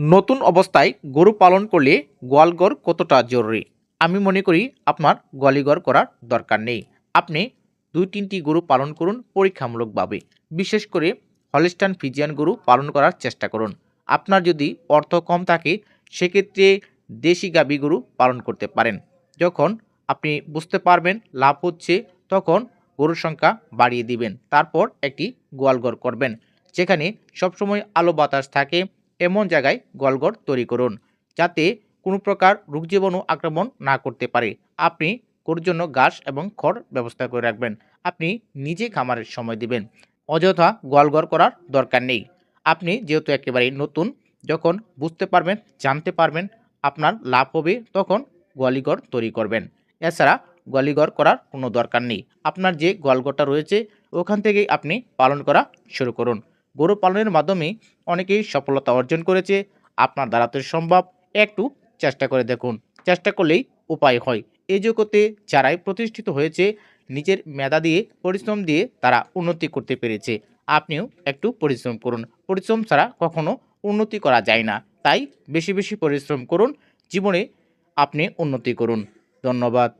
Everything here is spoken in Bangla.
নতুন অবস্থায় গরু পালন করলে গোয়ালঘর কতটা জরুরি? আমি মনে করি আপনার গোয়ালিঘর করার দরকার নেই। আপনি দুই তিনটি গরু পালন করুন পরীক্ষামূলকভাবে। বিশেষ করে হলিস্টান ফিজিয়ান গরু পালন করার চেষ্টা করুন। আপনার যদি অর্থ কম থাকে, সেক্ষেত্রে দেশি গাবি গরু পালন করতে পারেন। যখন আপনি বুঝতে পারবেন লাভ হচ্ছে, তখন গরুর সংখ্যা বাড়িয়ে দিবেন। তারপর একটি গোয়ালঘর করবেন, যেখানে সবসময় আলো বাতাস থাকে এমন জায়গায় গোয়ালঘর তৈরি করুন, যাতে কোনো প্রকার রোগ জীবাণু আক্রমণ না করতে পারে। আপনি গরুর জন্য ঘাস এবং খড় ব্যবস্থা করে রাখবেন। আপনি নিজে খামারের সময় দিবেন। অযথা গোয়ালঘর করার দরকার নেই। আপনি যেহেতু একেবারেই নতুন, যখন বুঝতে পারবেন, জানতে পারবেন আপনার লাভ হবে, তখন গোয়ালিঘর তৈরি করবেন। এছাড়া গোয়ালিঘর করার কোনো দরকার নেই। আপনার যে গোয়ালঘরটা রয়েছে, ওখান থেকেই আপনি পালন করা শুরু করুন। গরু পালনের মাধ্যমে অনেকেই সফলতা অর্জন করেছে। আপনার দ্বারা তো সম্ভব, একটু চেষ্টা করে দেখুন। চেষ্টা করলেই উপায় হয়। এই জগতে যারাই প্রতিষ্ঠিত হয়েছে, নিজের মেধা দিয়ে, পরিশ্রম দিয়ে তারা উন্নতি করতে পেরেছে। আপনিও একটু পরিশ্রম করুন। পরিশ্রম ছাড়া কখনো উন্নতি করা যায় না। তাই বেশি বেশি পরিশ্রম করুন। জীবনে আপনি উন্নতি করুন। ধন্যবাদ।